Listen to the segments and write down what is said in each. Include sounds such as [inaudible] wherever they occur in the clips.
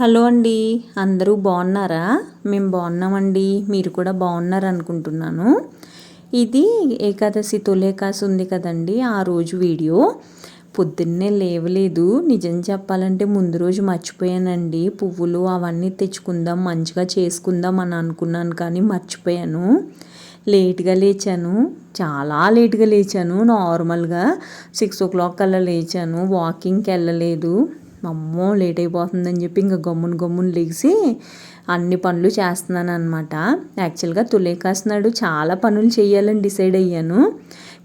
Hello అండి. అందరూ బాగున్నారా? మేము బాగున్నామండి. మీరు కూడా బాగున్నారు అనుకుంటున్నాను ఇది ఏకాదశి తొలేకాశి ఉంది కదండి ఆ రోజు వీడియో. పొద్దున్నే లేవలేదు. నిజం చెప్పాలంటే ముందు రోజు మర్చిపోయానండి. పువ్వులు అవన్నీ తెచ్చుకుందాం మంచిగా చేసుకుందాం అని అనుకున్నాను కానీ మర్చిపోయాను. లేట్గా లేచాను. చాలా లేట్గా లేచాను. నార్మల్గా సిక్స్ ఓ క్లాక్ అలా లేచాను. వాకింగ్కి వెళ్ళలేదు. అమ్మో లేట్ అయిపోతుందని చెప్పి ఇంకా గమ్మున గమ్మున లేచి అన్ని పనులు చేస్తున్నాను అనమాట యాక్చువల్గా తులేకాసినాడు చాలా పనులు చేయాలని డిసైడ్ అయ్యాను.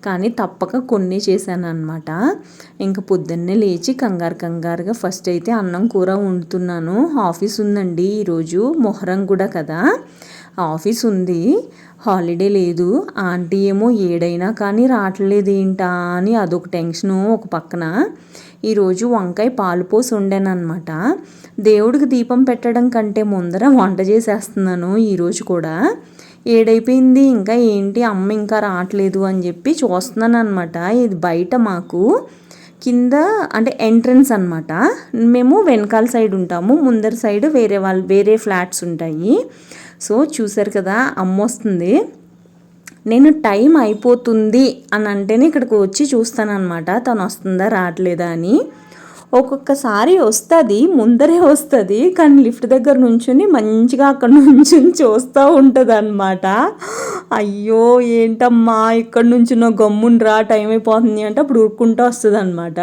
కానీ తప్పక కొన్ని చేశాను అనమాట ఇంకా పొద్దున్నే లేచి కంగారు కంగారుగా ఫస్ట్ అయితే అన్నం కూర వండుతున్నాను. ఆఫీస్ ఉందండి ఈరోజు. మొహరం కూడా కదా. ఆఫీస్ ఉంది. హాలిడే లేదు. ఆంటీ ఏమో ఏడైనా కానీ రావట్లేదు ఏంటా అని అదొక టెన్షను ఒక పక్కన. ఈరోజు వంకాయ పాలు పోసి వండానమాట దేవుడికి దీపం పెట్టడం కంటే ముందర వంట చేసేస్తున్నాను ఈరోజు కూడా. ఏడైపోయింది. ఇంకా ఏంటి? అమ్మ ఇంకా రావట్లేదు అని చెప్పి చూస్తున్నాను అనమాట ఇది బయట మాకు కింద అంటే ఎంట్రన్స్ అనమాట మేము వెనకాల సైడ్ ఉంటాము. ముందర సైడ్ వేరే వాళ్ళు వేరే ఫ్లాట్స్ ఉంటాయి. సో చూసారు కదా అమ్మ వస్తుంది నేను టైం అయిపోతుంది అని అంటేనే ఇక్కడికి వచ్చి చూస్తానమాట తను వస్తుందా రావట్లేదా అని. ఒక్కొక్కసారి వస్తుంది ముందరే వస్తుంది కానీ లిఫ్ట్ దగ్గర నుంచుని మంచిగా అక్కడ నుంచుని చూస్తూ ఉంటుంది అనమాట అయ్యో ఏంటమ్మా ఇక్కడ నుంచి నా గమ్ముని రా టైం అయిపోతుంది అంటే అప్పుడు ఉరుక్కుంటూ వస్తుంది అనమాట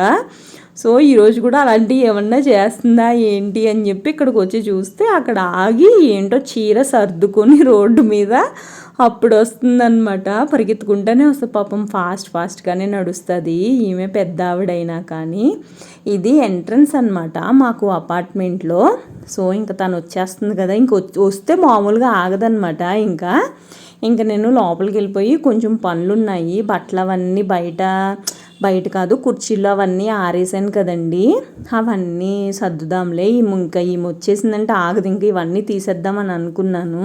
సో ఈరోజు కూడా అలాంటివి ఏమన్నా చేస్తుందా ఏంటి అని చెప్పి ఇక్కడికి వచ్చి చూస్తే అక్కడ ఆగి ఏంటో చీర సర్దుకొని రోడ్డు మీద అప్పుడు వస్తుందన్నమాట. పరిగెత్తుకుంటూనే వస్తుంది పాపం ఫాస్ట్ ఫాస్ట్గానే నడుస్తుంది. ఈమె పెద్ద ఆవిడైనా కానీ. ఇది ఎంట్రన్స్ అనమాట మాకు అపార్ట్మెంట్లో సో ఇంకా తను వచ్చేస్తుంది కదా. ఇంక వస్తే మామూలుగా ఆగదనమాట ఇంకా. ఇంకా నేను లోపలికి వెళ్ళిపోయి కొంచెం పనులు ఉన్నాయి బట్టలు అవన్నీ బయట బయట కాదు కుర్చీలు అవన్నీ ఆరేసాను కదండి. అవన్నీ సర్దుదాంలే. ఇంకా ఈమె వచ్చేసిందంటే ఆగదు ఇంకా ఇవన్నీ తీసేద్దామని అనుకున్నాను.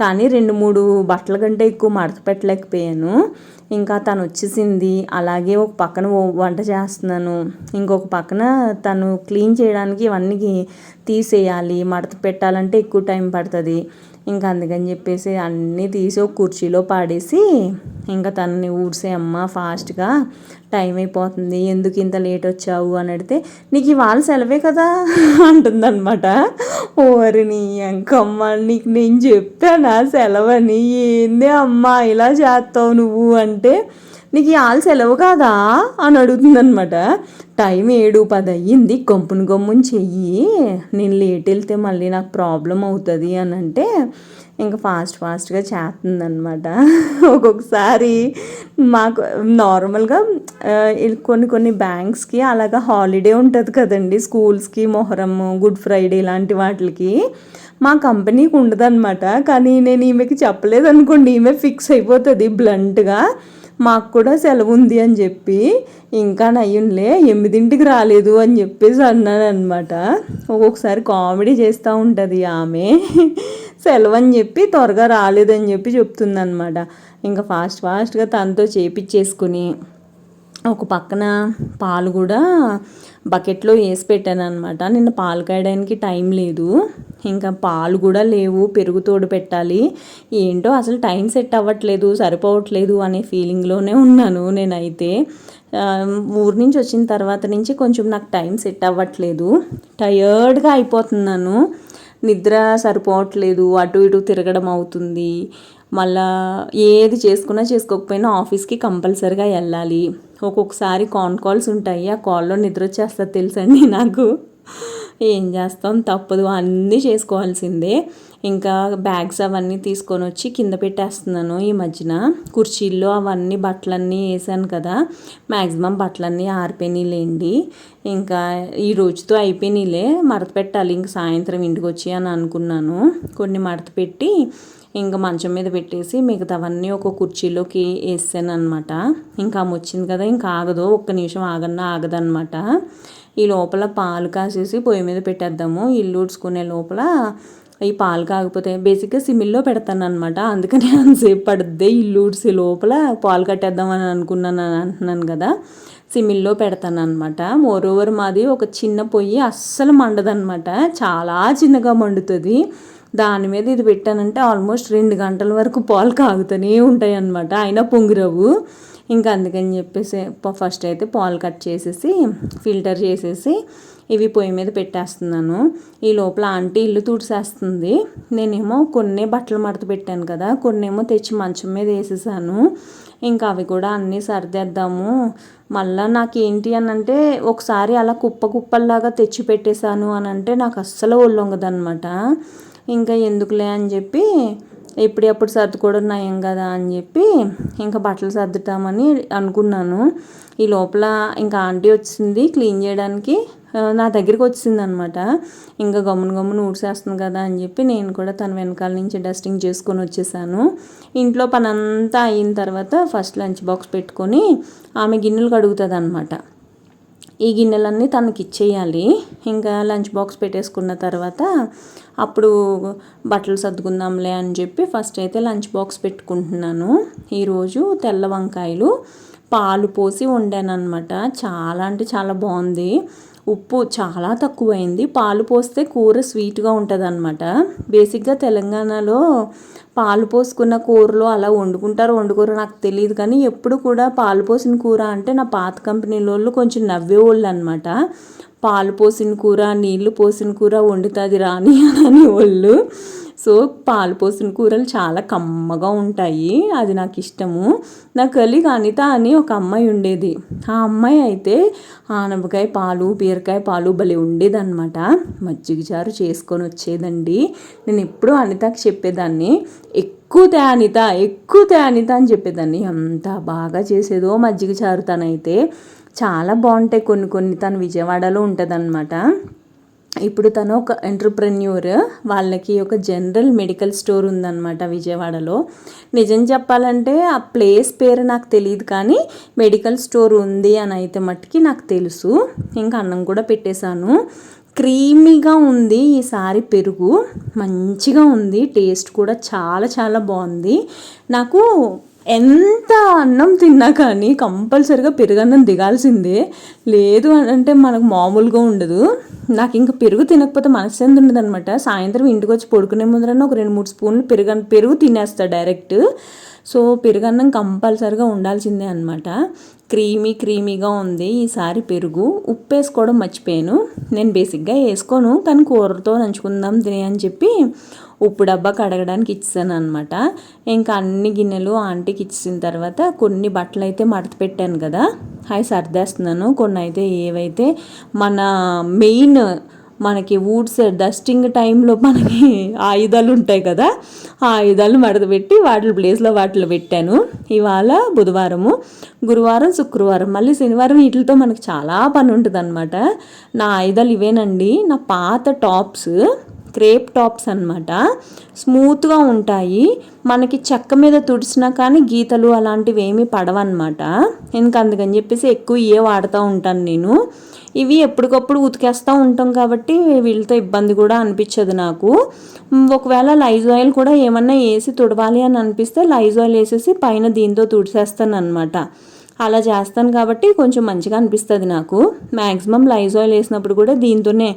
కానీ రెండు మూడు బట్టల కంటే ఎక్కువ మడత పెట్టలేకపోయాను. ఇంకా తను వచ్చేసింది. అలాగే ఒక పక్కన వంట చేస్తున్నాను. ఇంకొక పక్కన తను క్లీన్ చేయడానికి ఇవన్నీ తీసేయాలి. మడత పెట్టాలంటే ఎక్కువ టైం పడుతుంది. ఇంకా అందుకని చెప్పేసి అన్నీ తీసి ఒక కుర్చీలో పాడేసి ఇంకా తనని ఊడ్సే అమ్మ ఫాస్ట్గా టైం అయిపోతుంది ఎందుకు ఇంత లేట్ వచ్చావు? అని అడిగితే నీకు ఇవాళ సెలవే కదా? [laughs] అంటుందన్నమాట. ఓరి నీ అంకమ్మ నీకు నేను చెప్పానా సెలవని? ఏంది అమ్మ ఇలా చేస్తావు నువ్వు? అంటే నీకు ఇవాళ సెలవు కాదా అని అడుగుతుందనమాట టైం ఏడు పది అయ్యింది. గొంపుని గొమ్ముని చెయ్యి. నేను లేట్ వెళ్తే మళ్ళీ నాకు ప్రాబ్లం అవుతుంది అని అంటే ఇంకా ఫాస్ట్ ఫాస్ట్గా చేస్తుందనమాట ఒక్కొక్కసారి మాకు నార్మల్గా కొన్ని కొన్ని బ్యాంక్స్కి అలాగా హాలిడే ఉంటుంది కదండి. స్కూల్స్కి మొహరం గుడ్ ఫ్రైడే ఇలాంటి వాటికి మా కంపెనీకి ఉండదన్నమాట. కానీ నేను ఈమెకి చెప్పలేదు అనుకోండి ఈమె ఫిక్స్ అయిపోతుంది బ్లంట్గా. మాకు కూడా సెలవు ఉంది అని చెప్పి ఇంకా నయ్యుంలే ఎనిమిదింటికి రాలేదు అని చెప్పేసి అన్నాను అనమాట ఒక్కొక్కసారి కామెడీ చేస్తూ ఉంటుంది ఆమె. సెలవు అని చెప్పి త్వరగా రాలేదని చెప్పి చెప్తుందనమాట ఇంకా ఫాస్ట్ ఫాస్ట్గా తనతో చేపించేసుకుని ఒక పక్కన పాలు కూడా బకెట్లో వేసి పెట్టాను అనమాట నిన్న పాలు కాయడానికి టైం లేదు. ఇంకా పాలు కూడా లేవు పెరుగు తోడు పెట్టాలి. ఏంటో అసలు టైం సెట్ అవ్వట్లేదు సరిపోవట్లేదు అనే ఫీలింగ్లోనే ఉన్నాను నేనైతే. ఊరి నుంచి వచ్చిన తర్వాత నుంచి కొంచెం నాకు టైం సెట్ అవ్వట్లేదు. టయర్డ్గా అయిపోతున్నాను. నిద్ర సరిపోవట్లేదు అటు ఇటు తిరగడం అవుతుంది. మళ్ళా ఏది చేసుకున్నా చేసుకోకపోయినా ఆఫీస్కి కంపల్సరిగా వెళ్ళాలి. ఒక్కొక్కసారి కాన్ కాల్స్ ఉంటాయి ఆ కాల్లో నిద్ర వచ్చేస్తుంది తెలుసండి నాకు? ఏం చేస్తాం? తప్పదు. అన్నీ చేసుకోవాల్సిందే. ఇంకా బ్యాగ్స్ అవన్నీ తీసుకొని వచ్చి కింద పెట్టేస్తున్నాను ఈ మధ్యన. కుర్చీల్లో అవన్నీ బట్టలన్నీ వేసాను కదా. మ్యాక్సిమం బట్టలన్నీ ఆరిపోయినాయిలేండి ఇంకా ఈ రోజుతో అయిపోయినాయిలే మడత పెట్టాలి. ఇంక సాయంత్రం ఇంటికి వచ్చి అని అనుకున్నాను. కొన్ని మడత పెట్టి ఇంకా మంచం మీద పెట్టేసి మిగతావన్నీ ఒక కుర్చీలోకి వేసాను అనమాట ఇంకా ఆమె వచ్చింది కదా. ఇంకా ఆగదు. ఒక్క నిమిషం ఆగన్నా ఆగదనమాట ఈ లోపల పాలు కాసేసి పొయ్యి మీద పెట్టేద్దాము. ఇల్లు ఊడ్చుకునే లోపల ఈ పాలు కాకపోతే బేసిక్గా సిమిల్లో పెడతాను అనమాట అందుకని [laughs] అంతసేపు పడుద్ది. ఇల్లు ఊడ్చే లోపల పాలు కట్టేద్దామని అనుకున్నాను అని అంటున్నాను కదా. సిమిల్లో పెడతాను అనమాట మోరోవర్ మాది ఒక చిన్న పొయ్యి అస్సలు మండదనమాట చాలా చిన్నగా మండుతుంది. దాని మీద ఇది పెట్టానంటే ఆల్మోస్ట్ రెండు గంటల వరకు పాలు కాగుతూనే ఉంటాయి అనమాట అయినా పొంగిరవు. ఇంకా అందుకని చెప్పేసి ఫస్ట్ అయితే పాలు కట్ చేసేసి ఫిల్టర్ చేసేసి ఇవి పొయ్యి మీద పెట్టేస్తున్నాను. ఈ లోపల ఆంటీ ఇల్లు తుడిసేస్తుంది. నేనేమో కొన్ని బట్టలు మడత పెట్టాను కదా కొన్నేమో తెచ్చి మంచం మీద వేసేసాను. ఇంకా అవి కూడా అన్నీ సర్దేద్దాము. మళ్ళీ నాకు ఏంటి అని అంటే ఒకసారి అలా కుప్ప కుప్పల్లాగా తెచ్చి పెట్టేశాను అని అంటే నాకు అస్సలు ఒళ్ళొంగదనమాట ఇంకా ఎందుకులే అని చెప్పి ఎప్పుడప్పుడు సర్దుకోవడం నయం కదా అని చెప్పి ఇంకా బట్టలు సర్దుతామని అనుకున్నాను. ఈ లోపల ఇంకా ఆంటీ వచ్చింది క్లీన్ చేయడానికి. నా దగ్గరికి వచ్చింది అనమాట ఇంకా గమ్మున గమ్మున ఊడ్చేస్తుంది కదా అని చెప్పి నేను కూడా తన వెనకాల నుంచి డస్టింగ్ చేసుకొని వచ్చేసాను. ఇంట్లో పనంతా అయిన తర్వాత ఫస్ట్ లంచ్ బాక్స్ పెట్టుకొని ఆమె గిన్నెలు కడుగుతుంది అనమాట ఈ గిన్నెలన్నీ తనకి ఇచ్చేయాలి ఇంకా లంచ్ బాక్స్ పెట్టేసుకున్న తర్వాత అప్పుడు బట్టలు సర్దుకుందాంలే అని చెప్పి ఫస్ట్ అయితే లంచ్ బాక్స్ పెట్టుకుంటున్నాను. ఈరోజు తెల్ల వంకాయలు పాలు పోసి వండాను అనమాట చాలా అంటే చాలా బాగుంది. ఉప్పు చాలా తక్కువైంది. పాలు పోస్తే కూర స్వీట్గా ఉంటుంది అనమాట బేసిక్గా తెలంగాణలో పాలు పోసుకున్న కూరలు అలా వండుకుంటారు వండుకోరు నాకు తెలియదు కానీ ఎప్పుడు కూడా పాలు పోసిన కూర అంటే నా పాత కంపెనీలో కొంచెం నవ్వేవాళ్ళు అనమాట పాలు పోసిన కూర నీళ్ళు పోసిన కూర వండుతుంది రాని అని వాళ్ళు. సో పాలు పోసిన కూరలు చాలా కమ్మగా ఉంటాయి. అది నాకు ఇష్టము. నా కలిగి అనిత అని ఒక అమ్మాయి ఉండేది. ఆ అమ్మాయి అయితే ఆనపకాయ పాలు బీరకాయ పాలు భలే ఉండేదన్నమాట. మజ్జిగ చారు చేసుకొని వచ్చేదండి. నేను ఎప్పుడూ అనితకి చెప్పేదాన్ని. ఎక్కువ తే అనిత ఎక్కువ తే అనిత అని చెప్పేదాన్ని. ఎంత బాగా చేసేదో మజ్జిగ చారు తనైతే. చాలా బాగుంటాయి కొన్ని కొన్ని. తను విజయవాడలో ఉంటుందన్నమాట. ఇప్పుడు తను ఒక ఎంటర్ప్రెన్యూర్. వాళ్ళకి ఒక జనరల్ మెడికల్ స్టోర్ ఉందన్నమాట విజయవాడలో. నిజం చెప్పాలంటే ఆ ప్లేస్ పేరు నాకు తెలియదు కానీ మెడికల్ స్టోర్ ఉంది అని అయితే మట్టుకి నాకు తెలుసు. ఇంకా అన్నం కూడా పెట్టేశాను. క్రీమీగా ఉంది ఈసారి పెరుగు. మంచిగా ఉంది టేస్ట్ కూడా చాలా చాలా బాగుంది. నాకు ఎంత అన్నం తిన్నా కానీ కంపల్సరిగా పెరుగన్నం దిగాల్సిందే. లేదు అని అంటే మనకు మామూలుగా ఉండదు. నాకు ఇంకా పెరుగు తినకపోతే మనశ్శాంతి ఉండదు అనమాట సాయంత్రం ఇంటికి వచ్చి పడుకునే ముందరన్నా ఒక రెండు మూడు స్పూన్లు పెరుగు పెరుగు తినేస్తా డైరెక్ట్. సో పెరుగన్నం కంపల్సరిగా ఉండాల్సిందే అనమాట క్రీమీ క్రీమీగా ఉంది. ఈసారి పెరుగు. ఉప్పు వేసుకోవడం మర్చిపోయాను. నేను బేసిక్గా వేసుకోను కానీ కూరతో నంచుకుందాం తినే అని చెప్పి ఉప్పు డబ్బా కడగడానికి ఇచ్చాను అనమాట ఇంకా అన్ని గిన్నెలు ఆంటీకి ఇచ్చిన తర్వాత కొన్ని బట్టలు అయితే మడత పెట్టాను కదా. అవి సర్దేస్తున్నాను. కొన్ని అయితే ఏవైతే మన మెయిన్ మనకి వుడ్స్ డస్టింగ్ టైంలో మనకి [laughs] ఆయుధాలు ఉంటాయి కదా ఆ ఆయుధాలు మడతపెట్టి వాటి ప్లేస్లో వాటిలో పెట్టాను. ఇవాళ బుధవారము గురువారం శుక్రవారం. మళ్ళీ శనివారం వీటితో మనకు చాలా పని ఉంటుంది అనమాట నా ఆయుధాలు ఇవేనండి. నా పాత టాప్స్ క్రేప్ టాప్స్ అనమాట స్మూత్గా ఉంటాయి. మనకి చెక్క మీద తుడిచినా కానీ గీతలు అలాంటివి ఏమీ పడవన్నమాట. ఇంకా అందుకని చెప్పేసి ఎక్కువ ఇవే వాడుతూ ఉంటాను నేను. ఇవి ఎప్పటికప్పుడు ఉతికేస్తూ ఉంటాం కాబట్టి వీళ్ళతో ఇబ్బంది కూడా అనిపించదు నాకు. ఒకవేళ లైజ్ ఆయిల్ కూడా ఏమన్నా వేసి తుడవాలి అని అనిపిస్తే లైజ్ ఆయిల్ వేసేసి పైన దీంతో తుడిసేస్తాను అనమాట అలా చేస్తాను కాబట్టి కొంచెం మంచిగా అనిపిస్తుంది నాకు. మ్యాక్సిమం లైజ్ ఆయిల్ వేసినప్పుడు కూడా దీంతోనే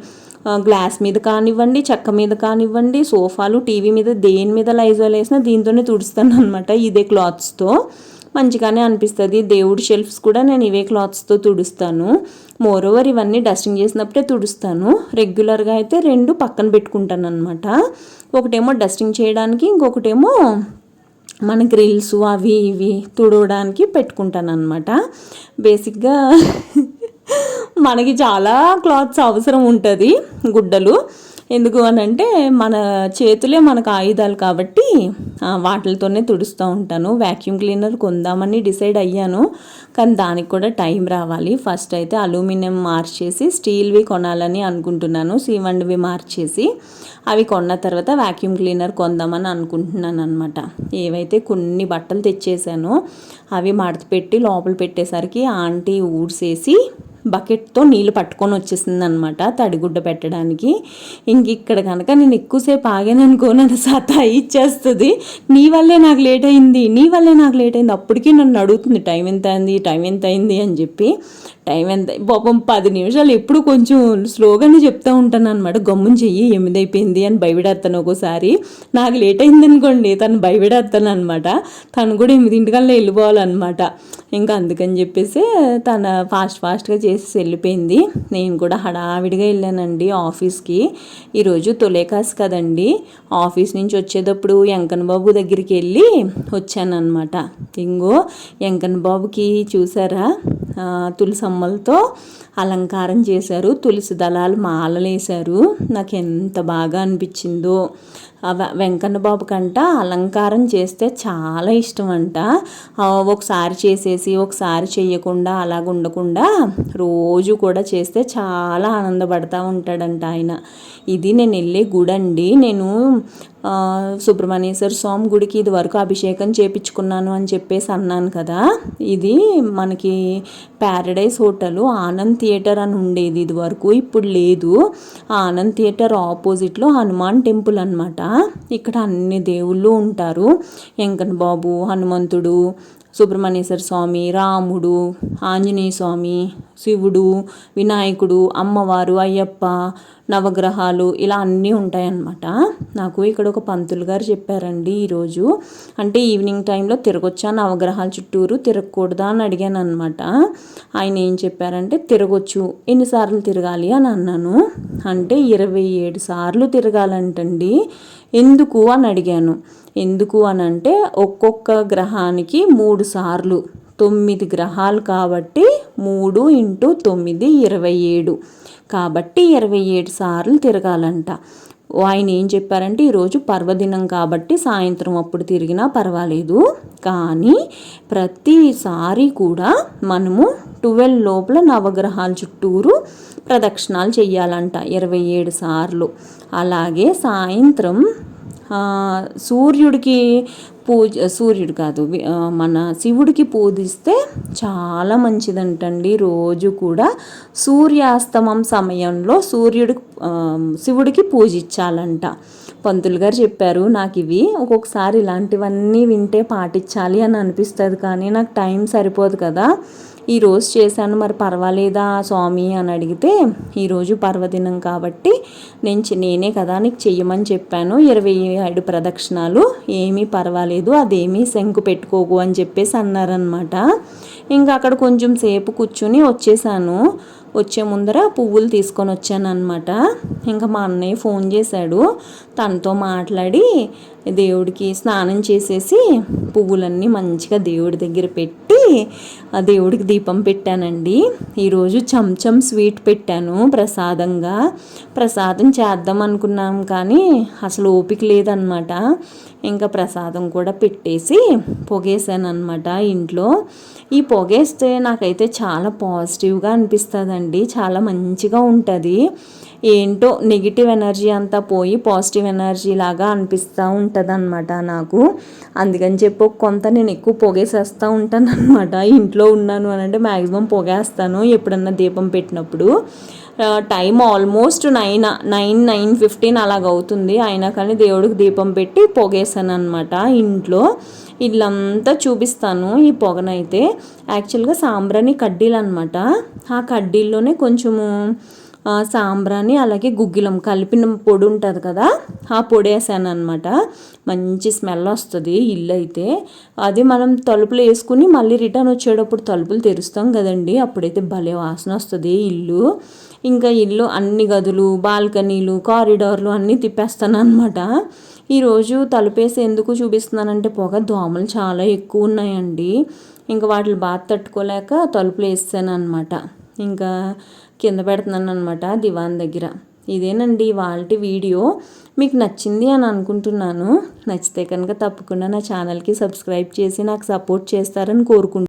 గ్లాస్ మీద కానివ్వండి చెక్క మీద కానివ్వండి సోఫాలు టీవీ మీద దేని మీద లైజాల్ వేసినా దీంతోనే తుడుస్తాను అనమాట ఇదే క్లాత్స్తో. మంచిగానే అనిపిస్తుంది. దేవుడి షెల్ఫ్స్ కూడా నేను ఇవే క్లాత్స్తో తుడుస్తాను. మోరోవర్ ఇవన్నీ డస్టింగ్ చేసినప్పుడే తుడుస్తాను. రెగ్యులర్గా అయితే రెండు పక్కన పెట్టుకుంటాను అనమాట ఒకటేమో డస్టింగ్ చేయడానికి ఇంకొకటేమో మన గ్రిల్స్ అవి ఇవి తుడవడానికి పెట్టుకుంటాను అనమాట బేసిక్గా మనకి చాలా క్లాత్స్ అవసరం ఉంటుంది గుడ్డలు. ఎందుకు అని అంటే మన చేతులే మనకు ఆయుధాలు కాబట్టి వాటితోనే తుడుస్తూ ఉంటాను. వ్యాక్యూమ్ క్లీనర్ కొందామని డిసైడ్ అయ్యాను కానీ దానికి కూడా టైం రావాలి. ఫస్ట్ అయితే అలూమినియం మార్చేసి స్టీల్వి కొనాలని అనుకుంటున్నాను సీవండ్వి మార్చేసి. అవి కొన్న తర్వాత వ్యాక్యూమ్ క్లీనర్ కొందామని అనుకుంటున్నాను అనమాట ఏవైతే కొన్ని బట్టలు తెచ్చేసానో అవి మడత పెట్టి లోపల పెట్టేసరికి ఆంటీ ఊడ్సేసి బకెట్తో నీళ్ళు పట్టుకొని వచ్చేసింది అనమాట తడిగుడ్డ పెట్టడానికి. ఇంక ఇక్కడ కనుక నేను ఎక్కువసేపు ఆగాను అనుకో నన్ను సతా ఇచ్చేస్తుంది. నీ వల్లే నాకు లేట్ అయింది నీ వల్లే నాకు లేట్ అయింది అప్పటికీ నన్ను అడుగుతుంది టైం ఎంత అయింది టైం ఎంత అయింది? అని చెప్పి. టైం ఎంత? పాపం పది నిమిషాలు ఎప్పుడు కొంచెం స్లోగానే చెప్తూ ఉంటాను అనమాట గమ్మున చెయ్యి ఎనిమిది అయిపోయింది అని భయపడేస్తాను ఒక్కోసారి. నాకు లేట్ అయింది అనుకోండి తను భయపడేస్తాను అనమాట తను కూడా ఎనిమిదింటికల్లా వెళ్ళిపోవాలన్నమాట. ఇంకా అందుకని చెప్పేసి తన ఫాస్ట్ ఫాస్ట్గా చేసి వెళ్ళిపోయింది. నేను కూడా హడావిడిగా వెళ్ళానండి ఆఫీస్కి. ఈరోజు తొలేకాసు కదండి. ఆఫీస్ నుంచి వచ్చేటప్పుడు వెంకన్న బాబు దగ్గరికి వెళ్ళి వచ్చానమాట ఇంగో వెంకన్న బాబుకి చూసారా? తులసమ్మలతో అలంకారం చేశారు. తులసి దళాలు మాలలేశారు. నాకు ఎంత బాగా అనిపించిందో. వెంకన్న బాబు కంట అలంకారం చేస్తే చాలా ఇష్టం అంట ఒకసారి చేసేసి ఒకసారి చేయకుండా అలాగ ఉండకుండా రోజు కూడా చేస్తే చాలా ఆనందపడతా ఉంటాడంట ఆయన. ఇది నేను వెళ్ళే గుడి అండి నేను సుబ్రహ్మణ్యేశ్వర స్వామి గుడికి ఇది వరకు అభిషేకం చేపించుకున్నాను అని చెప్పేసి అన్నాను కదా. ఇది మనకి ప్యారడైజ్ హోటల్ ఆనంద్ థియేటర్ అని ఉండేది ఇది వరకు. ఇప్పుడు లేదు. ఆనంద్ థియేటర్ ఆపోజిట్లో హనుమాన్ టెంపుల్ అనమాట ఇక్కడ అన్ని దేవుళ్ళు ఉంటారు. వెంకన్న బాబు హనుమంతుడు సుబ్రహ్మణ్యేశ్వర స్వామి రాముడు ఆంజనేయ స్వామి శివుడు వినాయకుడు అమ్మవారు అయ్యప్ప నవగ్రహాలు ఇలా అన్నీ ఉంటాయన్నమాట. నాకు ఇక్కడ ఒక పంతులు గారు చెప్పారండి ఈరోజు. అంటే ఈవినింగ్ టైంలో తిరగొచ్చా నవగ్రహాల చుట్టూరు తిరగకూడదా అని అడిగాను అనమాట ఆయన ఏం చెప్పారంటే తిరగొచ్చు ఎన్నిసార్లు తిరగాలి? అని అన్నాను. అంటే ఇరవై ఏడు సార్లు తిరగాలంటండి. ఎందుకు అని అడిగాను. ఎందుకు అని అంటే ఒక్కొక్క గ్రహానికి మూడు సార్లు. తొమ్మిది గ్రహాలు కాబట్టి మూడు ఇంటూ తొమ్మిది ఇరవై ఏడు. కాబట్టి ఇరవై ఏడు సార్లు తిరగాలంట. ఆయన ఏం చెప్పారంటే ఈరోజు పర్వదినం కాబట్టి సాయంత్రం అప్పుడు తిరిగినా పర్వాలేదు. కానీ ప్రతిసారి కూడా మనము ట్వెల్వ్ లోపల నవగ్రహాల చుట్టూరు ప్రదక్షిణాలు చేయాలంట ఇరవై ఏడు సార్లు. అలాగే సాయంత్రం సూర్యుడికి పూజ సూర్యుడు కాదు మన శివుడికి పూజిస్తే చాలా మంచిదంటండి. రోజు కూడా సూర్యాస్తమం సమయంలో సూర్యుడికి శివుడికి పూజించాలంట. పంతులు గారు చెప్పారు నాకు ఇవి ఒక్కొక్కసారి ఇలాంటివన్నీ వింటే పాటించాలి అని అనిపిస్తుంది కానీ నాకు టైం సరిపోదు కదా. ఈరోజు చేశాను మరి పర్వాలేదా స్వామి అని అడిగితే ఈరోజు పర్వదినం కాబట్టి నేను నేనే కదా నీకు చెయ్యమని చెప్పాను. ఇరవై ఏడు ప్రదక్షిణాలు ఏమీ పర్వాలేదు అదేమీ శంకు పెట్టుకోకు అని చెప్పేసి అన్నారనమాట ఇంకా అక్కడ కొంచెం సేపు కూర్చుని వచ్చేసాను. వచ్చే ముందర పువ్వులు తీసుకొని వచ్చాను అనమాట ఇంకా మా అన్నయ్య ఫోన్ చేశాడు. తనతో మాట్లాడి దేవుడికి స్నానం చేసేసి పువ్వులన్నీ మంచిగా దేవుడి దగ్గర పెట్టి ఆ దేవుడికి దీపం పెట్టానండి. ఈరోజు చంచం స్వీట్ పెట్టాను ప్రసాదంగా. ప్రసాదం చేద్దాం అనుకున్నాం కానీ అసలు ఓపిక లేదనమాట ఇంకా ప్రసాదం కూడా పెట్టేసి పొగేసాను అనమాట ఇంట్లో. ఈ పొగేస్తే నాకైతే చాలా పాజిటివ్గా అనిపిస్తుందండి. చాలా మంచిగా ఉంటుంది. ఏంటో నెగిటివ్ ఎనర్జీ అంతా పోయి పాజిటివ్ ఎనర్జీ లాగా అనిపిస్తూ ఉంటుంది అనమాట నాకు. అందుకని చెప్పి కొంత నేను ఎక్కువ పొగేసేస్తూ ఉంటాను అనమాట ఇంట్లో ఉన్నాను అని అంటే మ్యాక్సిమం పొగేస్తాను ఎప్పుడన్నా దీపం పెట్టినప్పుడు. Time almost nine nine nine fifteen అలాగ అవుతుంది. అయినా కానీ దేవుడికి దీపం పెట్టి పొగేసాను అనమాట ఇంట్లో. ఇల్లంతా చూపిస్తాను ఈ పొగనైతే. యాక్చువల్గా సాంబ్రాణి కడ్డీలు అనమాట ఆ కడ్డీల్లోనే కొంచెము సాంబ్రాణి అలాగే గుగ్గిలం కలిపిన పొడి ఉంటుంది కదా ఆ పొడి వేసాను అనమాట మంచి స్మెల్ వస్తుంది ఇల్లు అయితే. అది మనం తలుపులు వేసుకుని మళ్ళీ రిటర్న్ వచ్చేటప్పుడు తలుపులు తెరుస్తాం కదండి అప్పుడైతే భలే వాసన వస్తుంది ఇల్లు. ఇంకా ఇల్లు అన్ని గదులు బాల్కనీలు కారిడార్లు అన్నీ తిప్పేస్తాను అనమాట ఈరోజు తలుపేసి ఎందుకు చూపిస్తున్నానంటే పొగ దోమలు చాలా ఎక్కువ ఉన్నాయండి. ఇంకా వాటిని బాగా తట్టుకోలేక తలుపులు వేస్తాను అనమాట ఇంకా కింద పెడుతున్నాను అనమాట దివాన్ దగ్గర. ఇదేనండి వాళ్ళ వీడియో. మీకు నచ్చింది అని అనుకుంటున్నాను. నచ్చితే కనుక తప్పకుండా నా ఛానల్కి సబ్స్క్రైబ్ చేసి నాకు సపోర్ట్ చేస్తారని కోరుకుంటున్నాను.